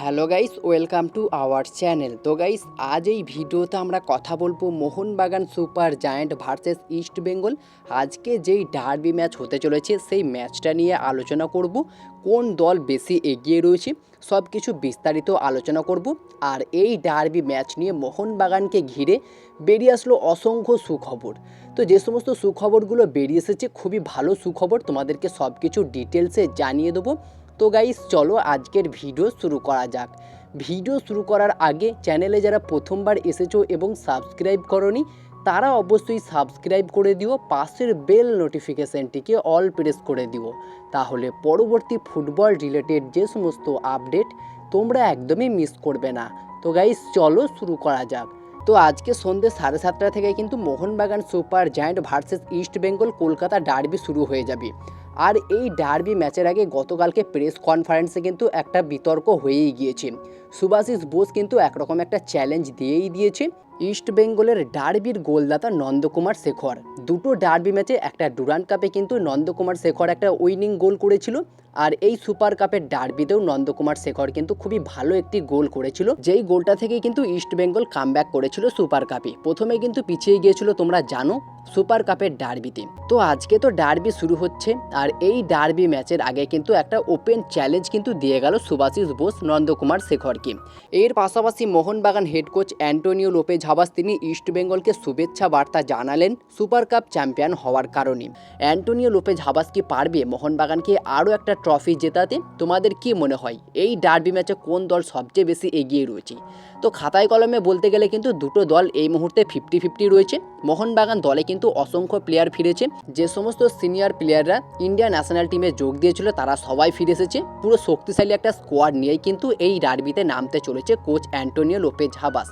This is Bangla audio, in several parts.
Hello guys, welcome to our channel. তো গাইস, আজ এই ভিডিওতে আমরা কথা বলব Mohun Bagan super giant versus East Bengal. আজকে যেই ডার্বি ম্যাচ হতে চলেছে, সেই ম্যাচটা নিয়ে আলোচনা করব, কোন দল বেশি এগিয়ে রয়েছে সব কিছু বিস্তারিত আলোচনা করব। আর এই ডার্বি ম্যাচ নিয়ে মোহনবাগানকে ঘিরে বেরিয়ে আসলো অসংখ্য সুখবর। তো যে সমস্ত সুখবরগুলো বেরিয়ে এসেছে, খুবই ভালো সুখবর। তোমাদেরকে সব কিছু ডিটেলসে জানিয়ে দেবো। তো গাইস চলো আজকের ভিডিও শুরু করা যাক। ভিডিও শুরু করার আগে চ্যানেলে যারা প্রথমবার এসেছ এবং সাবস্ক্রাইব করনি, তারা অবশ্যই সাবস্ক্রাইব করে দিও, পাশের বেল নোটিফিকেশানটিকে অল প্রেস করে দিও। তাহলে পরবর্তী ফুটবল রিলেটেড যে সমস্ত আপডেট তোমরা একদমই মিস করবে না। তো গাইস চলো শুরু করা যাক। তো আজকে সন্ধ্যে সাড়ে সাতটা থেকে কিন্তু Mohun Bagan super giant versus East Bengal Kolkata derby শুরু হয়ে যাবে। আর এই ডার্বি ম্যাচের আগে গতকালকে প্রেস কনফারেন্সে কিন্তু একটা বিতর্ক হয়েই গিয়েছে। সুভাশিস বোস কিন্তু একরকম একটা চ্যালেঞ্জ দিয়েই দিয়েছে ইস্ট বেঙ্গলের ডার্বির গোলদাতা নন্দকুমার শেখর। দুটো ডার্বি ম্যাচে একটা ডুরান্ট কাপে কিন্তু নন্দকুমার শেখর একটা উইনিং গোল করেছিল আর এই সুপার কাপের ডার্বিতেও নন্দকুমার শেখর কিন্তু খুবই ভালো একটি গোল করেছিল। যেই গোলটা থেকেই কিন্তু ইস্ট বেঙ্গল কামব্যাক করেছিল সুপার কাপে প্রথমে কিন্তু পিছিয়ে গিয়েছিল, তোমরা জানো। সুপার কাপের ডার্বিতে। তো আজকে তো ডার্বি শুরু হচ্ছে, আর এই ডার্বি ম্যাচের আগে কিন্তু একটা ওপেন চ্যালেঞ্জ কিন্তু দিয়ে গেল সুভাশিস বোস, নন্দকুমার শেখরকে। এর পাশাপাশি Mohun Bagan head coach Antonio Lopez Habas, তিনি ইস্ট বেঙ্গলকে শুভেচ্ছা বার্তা জানালেন সুপার কাপ চ্যাম্পিয়ন হওয়ার কারণে। অ্যান্টোনিও লোপেজ হাবাস কি পারবে? মোহনবাগানকে আরও একটা ট্রফি জেতাতে তোমাদের কি মনে হয়? এই ডার্বি ম্যাচে কোন দল সবচেয়ে বেশি এগিয়ে রয়েছে? তো খাতায় কলমে বলতে গেলে কিন্তু দুটো দল এই মুহূর্তে ফিফটি ফিফটি রয়েছে। মোহনবাগান দলে কিন্তু অসংখ্য প্লেয়ার ফিরেছে। যে সমস্ত সিনিয়র প্লেয়াররা ইন্ডিয়া ন্যাশনাল টিমে যোগ দিয়েছিল, তারা সবাই ফিরে এসেছে। পুরো শক্তিশালী একটা স্কোয়াড নিয়েই কিন্তু এই ডার্বিতে নামতে চলেছে কোচ অ্যান্টোনিও লোপেজ হাবাস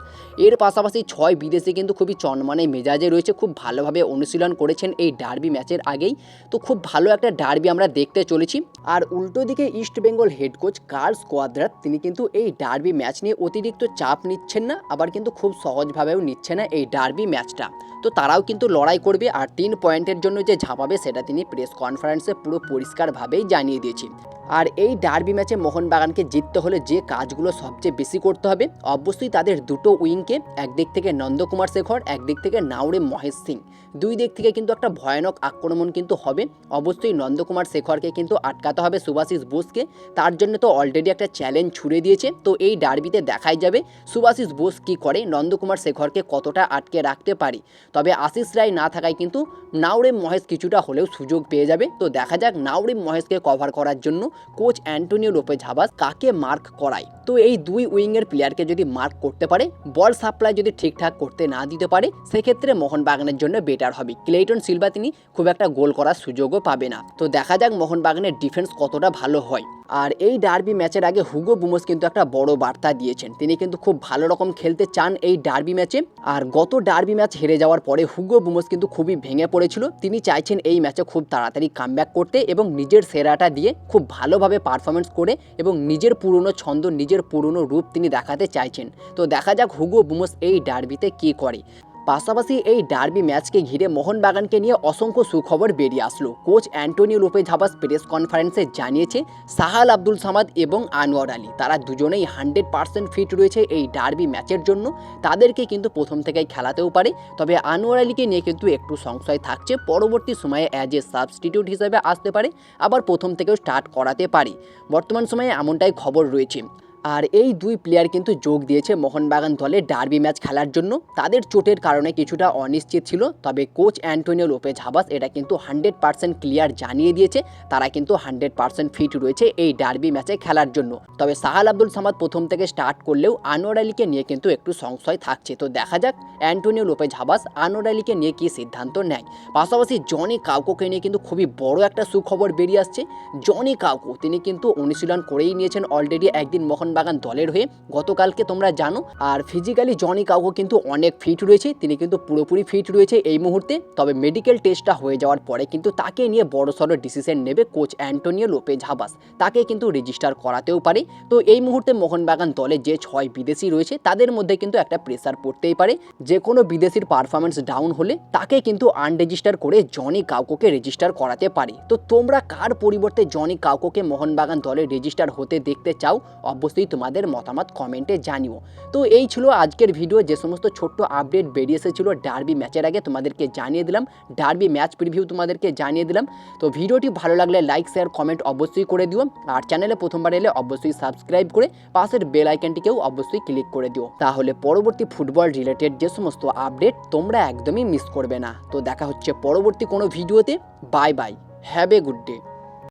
এর পাশাপাশি ছয় বিদেশি কিন্তু খুবই চনমানে মেজাজে রয়েছে, খুব ভালোভাবে অনুশীলন করেছেন এই ডার্বি ম্যাচের আগেই। তো খুব ভালো একটা ডার্বি আমরা দেখতে চলেছি। আর উল্টো দিকে East Bengal head coach Carles Cuadrat তিনি কিন্তু এই ডার্বি ম্যাচ নিয়ে অতিরিক্ত চাপ নিচ্ছেন না, আবার কিন্তু খুব সহজভাবেও নিচ্ছে না এই ডার্বি ম্যাচটা তো তারাও কিন্তু লড়াই করবে আর তিন পয়েন্টের জন্য যে ঝাঁপাবে সেটা তিনি প্রেস কনফারেন্সে পুরো পরিষ্কারভাবেই জানিয়ে দিয়েছেন। আর এই ডার্বি ম্যাচে মোহনবাগানকে জিততে হলে যে কাজগুলো সবচেয়ে বেশি করতে হবে, অবশ্যই তাদের দুটো উইংকে, একদিক থেকে নন্দকুমার শেখর, একদিক থেকে নাওরে মহেশ সিং। দুই দিক থেকে কিন্তু একটা ভয়ানক আক্রমণ কিন্তু হবে। অবশ্যই নন্দকুমার শেখরকে কিন্তু আটকাতে হবে সুভাশিস বোসকে। তার জন্য তো অলরেডি একটা চ্যালেঞ্জ ছুড়ে দিয়েছে। তো এই ডার্বিতে দেখাই যাবে সুভাশিস বোস কী করে, নন্দকুমার শেখরকে কতটা আটকে রাখতে পারি। তবে আশিস রায় না থাকায় কিন্তু নাওরেম মহেশ কিছুটা হলেও সুযোগ পেয়ে যাবে। তো দেখা যাক নাওরেম মহেশকে কভার করার জন্য কোচ অ্যান্টোনিও লোপেজ হাবাস কাকে মার্ক করায়? তো এই দুই উইংয়ের প্লেয়ারকে যদি মার্ক করতে পারে, বল সাপ্লাই যদি ঠিকঠাক করতে না দিতে পারে, সেক্ষেত্রে মোহনবাগানের জন্য বেটার হবে। ক্লেটন সিলভা তিনি খুব একটা গোল করার সুযোগও পাবে না। তো দেখা যাক মোহনবাগানের ডিফেন্স কতটা ভালো হয়। আর এই ডার্বি ম্যাচের আগে হুগো বুমোস কিন্তু একটা বড় বার্তা দিয়েছেন। তিনি কিন্তু খুব ভালো রকম খেলতে চান এই ডার্বি ম্যাচে আর গত ডার্বি ম্যাচ হেরে যাওয়ার পরে হুগো বুমোস কিন্তু খুবই ভেঙে পড়েছিল। তিনি চাইছেন এই ম্যাচে খুব তাড়াতাড়ি কামব্যাক করতে এবং নিজের সেরাটা দিয়ে খুব ভালোভাবে পারফরমেন্স করে এবং নিজের পুরনো ছন্দ, নিজের পুরনো রূপ তিনি দেখাতে চাইছেন। তো দেখা যাক হুগো বুমোস এই ডার্বিতে কী করে। পাশাপাশি এই ডার্বি ম্যাচকে ঘিরে মোহনবাগানকে নিয়ে অসংখ্য সুখবর বেরিয়ে আসলো। Coach Antonio Lopez Habas press কনফারেন্সে জানিয়েছে, সাহাল আব্দুল সামাদ এবং আনোয়ার আলী, তারা দুজনেই হান্ড্রেড পার্সেন্ট ফিট রয়েছে এই ডার্বি ম্যাচের জন্য। তাদেরকে কিন্তু প্রথম থেকেই খেলাতেও পারে, তবে আনোয়ার আলীকে নিয়ে কিন্তু একটু সংশয় থাকছে। পরবর্তী সময়ে অ্যাজ এ সাবস্টিটিউট হিসেবে আসতে পারে, আবার প্রথম থেকেও স্টার্ট করাতে পারে। বর্তমান সময়ে এমনটাই খবর রয়েছে। আর এই দুই প্লেয়ার কিন্তু যোগ দিয়েছে মোহনবাগান দলে ডার্বি ম্যাচ খেলার জন্য। তাদের চোটের কারণে কিছুটা অনিশ্চিত ছিল, তবে কোচ অ্যান্টোনিও লোপেজ হাবাস এটা কিন্তু হান্ড্রেড পার্সেন্ট ক্লিয়ার জানিয়ে দিয়েছে। তারা কিন্তু হান্ড্রেড পার্সেন্ট ফিট রয়েছে এই ডার্বি ম্যাচে খেলার জন্য। তবে সাহাল আব্দুল সামাদ প্রথম থেকে স্টার্ট করলেও আনোয়ার আলীকে নিয়ে কিন্তু একটু সংশয় থাকছে। তো দেখা যাক অ্যান্টোনিও লোপেজ হাবাস আনোয়ার আলীকে নিয়ে কী সিদ্ধান্ত নেয়। পাশাপাশি জনি কাউকোকে নিয়ে কিন্তু খুবই বড় একটা সুখবর বেরিয়ে আসছে। জনি কাউকো তিনি কিন্তু অনুশীলন করেই নিয়েছেন অলরেডি একদিন মোহন মোহনবাগান দলের হয়ে গতকালকে তোমরা জানো। আর ফিজিক্যালি জনি কাউকো কিন্তু অনেক ফিট রয়েছে। তিনি কিন্তু পুরোপুরি ফিট রয়েছে এই মুহূর্তে। তবে মেডিকেল টেস্টটা হয়ে যাওয়ার পরে কিন্তু তাকে নিয়ে বড়সড় ডিসিশন নেবে কোচ অ্যান্টোনিও লোপেজ হাবাস তাকে কিন্তু রেজিস্টার করাতেও পারে। তো এই মুহূর্তে মোহনবাগান দলে যে ছয় বিদেশি রয়েছে, তাদের মধ্যে কিন্তু একটা প্রেসার পড়তেই পারে। যে কোনো বিদেশির পারফরমেন্স ডাউন হলে তাকে কিন্তু আনরেজিস্টার করে জনি কাউকোকে রেজিস্টার করাতে পারে। তো তোমরা কার পরিবর্তে জনি কাউকোকে মোহনবাগান দলে রেজিস্টার হতে দেখতে চাও? অবশ্যই অবশ্যই তোমাদের মতামত কমেন্টে জানিও। তো এই ছিল আজকের ভিডিও যে সমস্ত ছোট্ট আপডেট বেরিয়ে এসেছিল ডার্বি ম্যাচের আগে তোমাদেরকে জানিয়ে দিলাম। ডার্বি ম্যাচ প্রিভিউ তোমাদেরকে জানিয়ে দিলাম। তো ভিডিওটি ভালো লাগলে লাইক শেয়ার কমেন্ট অবশ্যই করে দিও। আর চ্যানেলে প্রথমবার এলে অবশ্যই সাবস্ক্রাইব করে পাশের বেল আইকনটিকেও অবশ্যই ক্লিক করে দিও। তাহলে পরবর্তী ফুটবল রিলেটেড যে সমস্ত আপডেট তোমরা একদমই মিস করবে না। তো দেখা হচ্ছে পরবর্তী কোনো ভিডিওতে bye bye have a good day